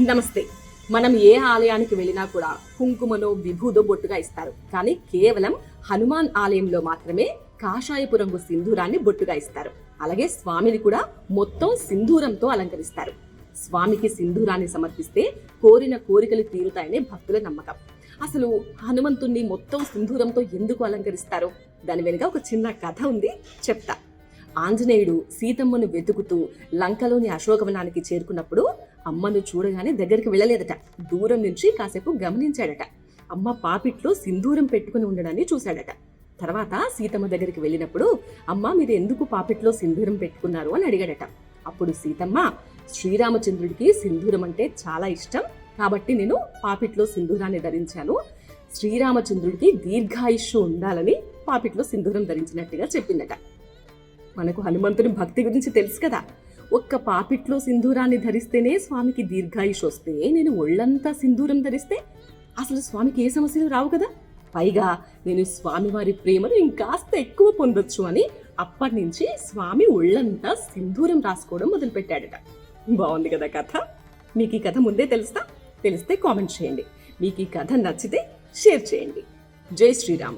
నమస్తే. మనం ఏ ఆలయానికి వెళ్ళినా కూడా కుంకుమలో విభూదో బొట్టుగా ఇస్తారు. కానీ కేవలం హనుమాన్ ఆలయంలో మాత్రమే కాషాయపు రంగు సింధూరాన్ని బొట్టుగా ఇస్తారు. అలాగే స్వామిని కూడా మొత్తం సింధూరంతో అలంకరిస్తారు. స్వామికి సింధూరాన్ని సమర్పిస్తే కోరిన కోరికలు తీరుతాయని భక్తుల నమ్మకం. అసలు హనుమంతుణ్ణి మొత్తం సింధూరంతో ఎందుకు అలంకరిస్తారో? దాని వెనుక ఒక చిన్న కథ ఉంది చెప్తా. ఆంజనేయుడు సీతమ్మను వెతుకుతూ లంకలోని అశోకవనానికి చేరుకున్నప్పుడు అమ్మను చూడగానే దగ్గరికి వెళ్ళలేదట. దూరం నుంచి కాసేపు గమనించాడట. అమ్మ పాపిట్లో సింధూరం పెట్టుకుని ఉండడాన్ని చూశాడట. తర్వాత సీతమ్మ దగ్గరికి వెళ్ళినప్పుడు అమ్మ మీరు ఎందుకు పాపిట్లో సింధూరం పెట్టుకున్నారు? అని అడిగాడట. అప్పుడు సీతమ్మ శ్రీరామచంద్రుడికి సింధూరం అంటే చాలా ఇష్టం. కాబట్టి నేను పాపిట్లో సింధూరాన్ని ధరించాను. శ్రీరామచంద్రుడికి దీర్ఘాయుష్షు ఉండాలని పాపిట్లో సింధూరం ధరించినట్టుగా చెప్పిందట. మనకు హనుమంతుని భక్తి గురించి తెలుసు కదా. ఒక్క పాపిట్లో సింధూరాన్ని ధరిస్తేనే స్వామికి దీర్ఘాయుష్ వస్తే నేను ఒళ్ళంతా సింధూరం ధరిస్తే అసలు స్వామికి ఏ సమస్యలు రావు కదా? పైగా నేను స్వామివారి ప్రేమను ఇంకాస్త ఎక్కువ పొందొచ్చు అని అప్పటి నుంచి స్వామి ఒళ్ళంతా సింధూరం రాసుకోవడం మొదలుపెట్టాడట. బాగుంది కదా కథ? మీకు ఈ కథ ముందే తెలుస్తా? తెలిస్తే కామెంట్ చేయండి. మీకు ఈ కథ నచ్చితే షేర్ చేయండి. జై శ్రీరామ్.